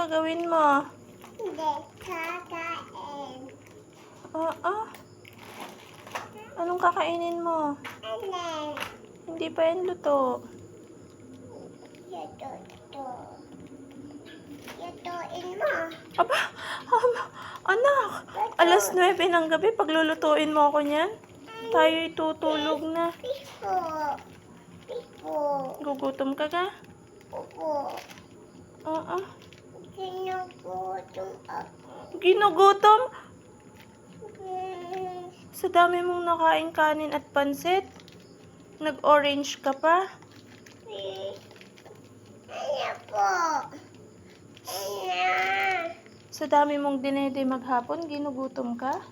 gagawin mo? Hindi, kakain. Oo. Anong kakainin mo? Ano? Hindi pa yan luto. Ito, ito. Ituin mo. Aba, um, anak, alas 9 ng gabi, paglulutuin mo ako niyan. Tayo itutulog na. Pipo. Pipo. Gugutom ka ka? Opo. Oo. Ginugutom ako. Ginugutom? Sa dami mong nakain kanin at pansit. Nag-orange ka pa. Ano po? Ano? Sa dami mong dinede maghapon, ginugutom ka.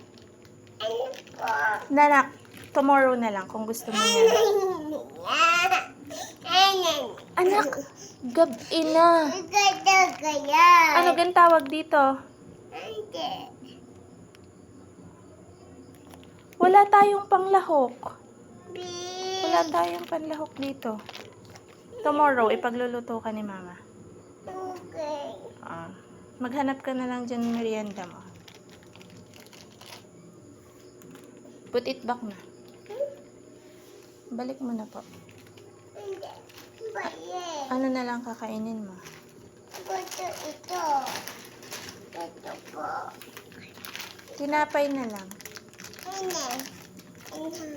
Ano po? Nanak, tomorrow na lang kung gusto mo. Ano? Anak, gabi na. Ganda kaya. Ano gan tawag dito? Hindi. Wala tayong panglahok. Wala tayong panlahok dito. Tomorrow, ipagluluto ka ni mama. Okay. Ah, maghanap ka na lang dyan ng merienda mo. Put it back na. Balik mo na po. Ano na lang kakainin mo? Gusto ito. Ito po. Tinapay na lang. Ano? Ano?